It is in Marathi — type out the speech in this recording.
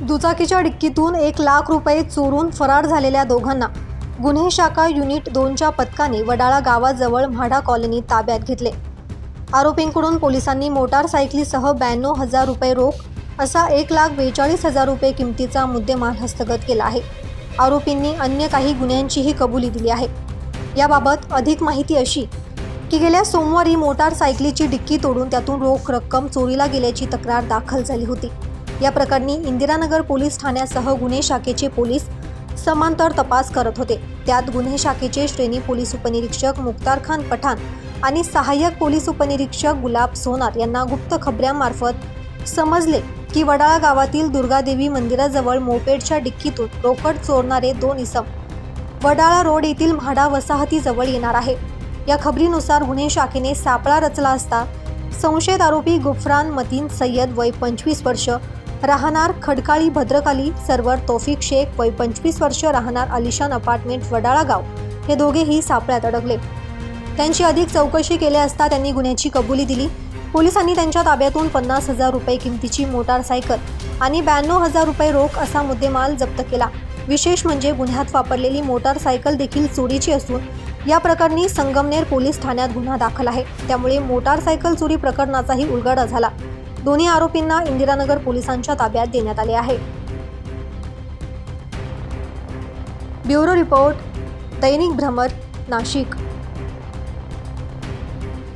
दुचाकीच्या डिक्कीतून एक लाख रुपये चोरून फरार झालेल्या दोघांना गुन्हे शाखा युनिट दोनच्या पथकाने वडाळा गावाजवळ म्हाडा कॉलनीत ताब्यात घेतले. आरोपींकडून पोलिसांनी मोटारसायकलीसह ब्याण्णव हजार रुपये रोख असा एक लाख बेचाळीस हजार रुपये किमतीचा मुद्देमाल हस्तगत केला आहे. आरोपींनी अन्य काही गुन्ह्यांचीही कबुली दिली आहे. याबाबत अधिक माहिती अशी की गेल्या सोमवारी मोटारसायकलीची डिक्की तोडून त्यातून रोख रक्कम चोरीला गेल्याची तक्रार दाखल झाली होती. या प्रकरणी इंदिरानगर पोलीस ठाण्यासह गुन्हे शाखेचे पोलीस समांतर तपास करत होते. त्यात गुन्हे शाखेचे श्रेणी पोलीस उपनिरीक्षक मुक्तार खान पठाण आणि सहाय्यक पोलीस उपनिरीक्षक गुलाब सोनार यांना गुप्त खबऱ्यांमार्फत समजले की वडाळा गावातील दुर्गादेवी मंदिराजवळ मोपेडच्या डिक्कीतून रोकड चोरणारे दोन इसम वडाळा रोड येथील म्हाडा वसाहतीजवळ येणार आहे. या खबरीनुसार गुन्हे शाखेने सापळा रचला असता संशयित आरोपी गुफरान मतीन सय्यद वय पंचवीस वर्ष राहणार खडकाळी भद्रकाली सर्वर तोफिक शेख वय पंचवीस वर्ष राहणार अलिशान अपार्टमेंट वडाळा गाव. हे दोघेही सापळ्यात अडकले. त्यांची अधिक चौकशी केली असता त्यांनी गुन्ह्याची कबुली दिली. पोलिसांनी त्यांच्या ताब्यातून पन्नास हजार रुपये किमतीची मोटारसायकल आणि ब्याण्णव हजार रुपये रोख असा मुद्देमाल जप्त केला. विशेष म्हणजे गुन्ह्यात वापरलेली मोटारसायकल देखील चोरीची असून या प्रकरणी संगमनेर पोलीस ठाण्यात गुन्हा दाखल आहे. त्यामुळे मोटारसायकल चोरी प्रकरणाचाही उलगडा झाला. दोन्ही आरोपींना इंदिरानगर पोलिसांच्या ताब्यात देण्यात आले आहे. ब्युरो रिपोर्ट दैनिक भ्रमर नाशिक.